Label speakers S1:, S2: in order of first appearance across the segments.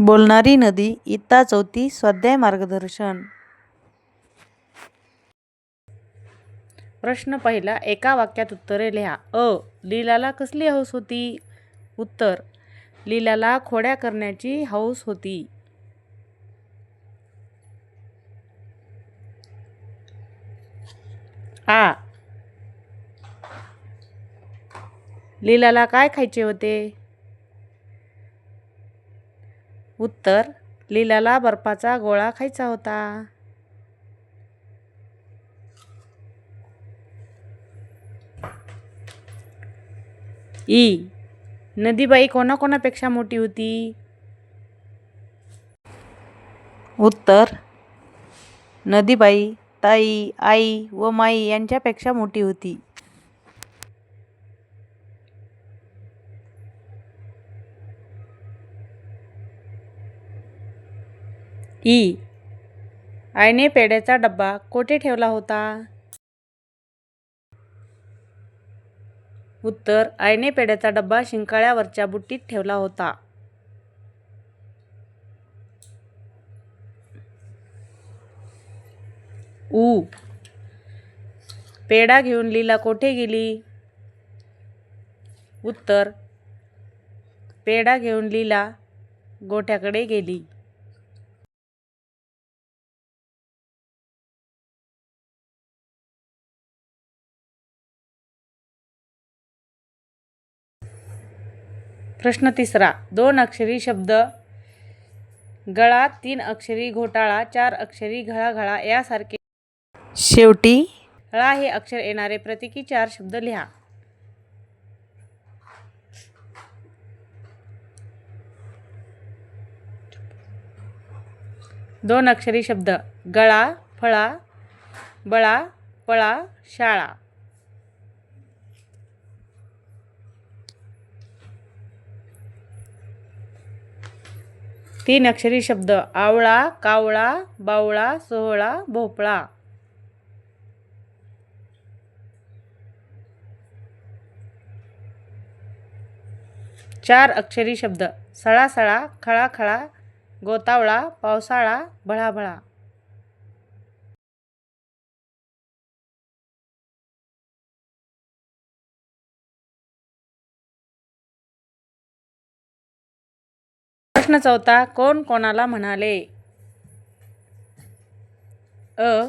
S1: बोलणारी नदी इत्ता चौथी स्वाध्याय मार्गदर्शन. प्रश्न पहिला एका वाक्यात उत्तरे लिहा. अ. लीलाला कसली हौस होती? उत्तर लीलाला खोड्या करण्याची हौस होती. आ. लीलाला काय खायचे होते? उत्तर लीलाला बर्फाचा गोळा खायचा होता. ई. नदीबाई कोणाकोणापेक्षा मोठी होती? उत्तर. नदीबाई ताई आई व माई यांच्यापेक्षा मोठी होती. ई. आईने पेड्याचा डब्बा कोठे ठेवला होता? उत्तर आईने पेड्याचा डब्बा शिंकाळ्यावरच्या बुट्टीत ठेवला होता. ऊ पेढा घेऊन लीला कोठे गेली? उत्तर पेढा घेऊन लीला गोठ्याकडे गेली. प्रश्न तिसरा. दोन अक्षरी शब्द गळा तीन अक्षरी घोटाळा चार अक्षरी घळाघळा यासारखे. शेवटी? ळा हे अक्षर येणारे प्रतीकी चार शब्द लिहा. दोन अक्षरी शब्द गळा फळा बळा पळा शाळा. तीन अक्षरी शब्द. आवळा कावळा बावळा सोहळा भोपळा. चार अक्षरी शब्द. सळासळा खळाखळा गोतावळा पावसाळा भळाभळा. प्रश्न चौथा कोण कोणाला म्हणाले? अ.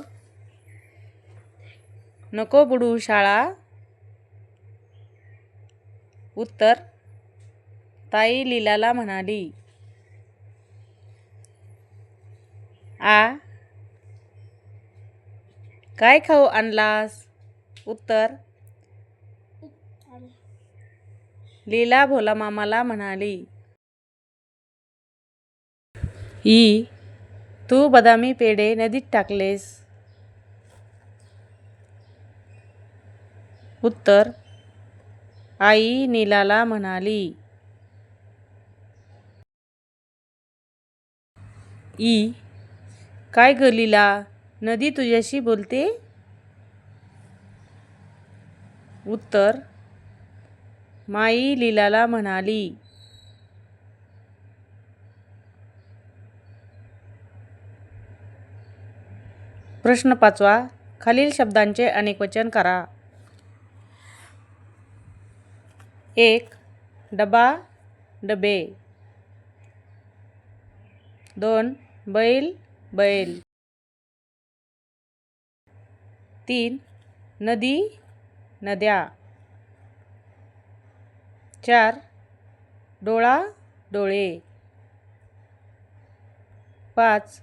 S1: नको बुडू शाळा. उत्तर ताई लीलाला म्हणाली. आ. काय खाऊ आणलास? उत्तर लीला भोला मामाला म्हणाली. ई तू बदामी पेढे नदीत टाकलेस उत्तर आई नीलाला म्हणाली ई काय ग लीला नदी तुझ्याशी बोलते उत्तर माई लीलाला म्हणाली प्रश्न पाचवा खालील शब्दांचे अनेकवचन करा. एक डबा डबे. दोन बैल बैल. तीन नदी नद्या. चार डोळा डोळे. पाच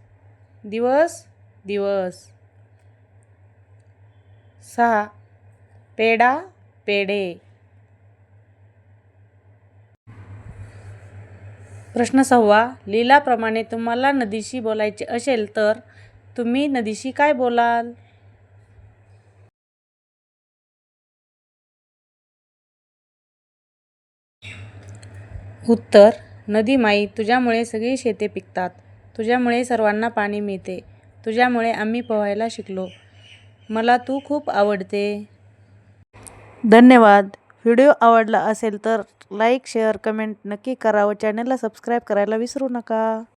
S1: दिवस दिवस. सहा. पेढा पेढे. प्रश्न सहावा. लीलाप्रमाणे तुम्हाला नदीशी बोलायचे असेल तर तुम्ही नदीशी काय बोलाल? उत्तर. नदी माई तुझ्यामुळे सगळी शेते पिकतात. तुझ्यामुळे सर्वांना पाणी मिळते. तुझ्यामुळे आम्ही पोहायला शिकलो. मला तू खूप आवडते. धन्यवाद. व्हिडिओ आवडला असेल तर लाईक शेअर कमेंट नक्की करा व चॅनलला सबस्क्राईब करायला विसरू नका.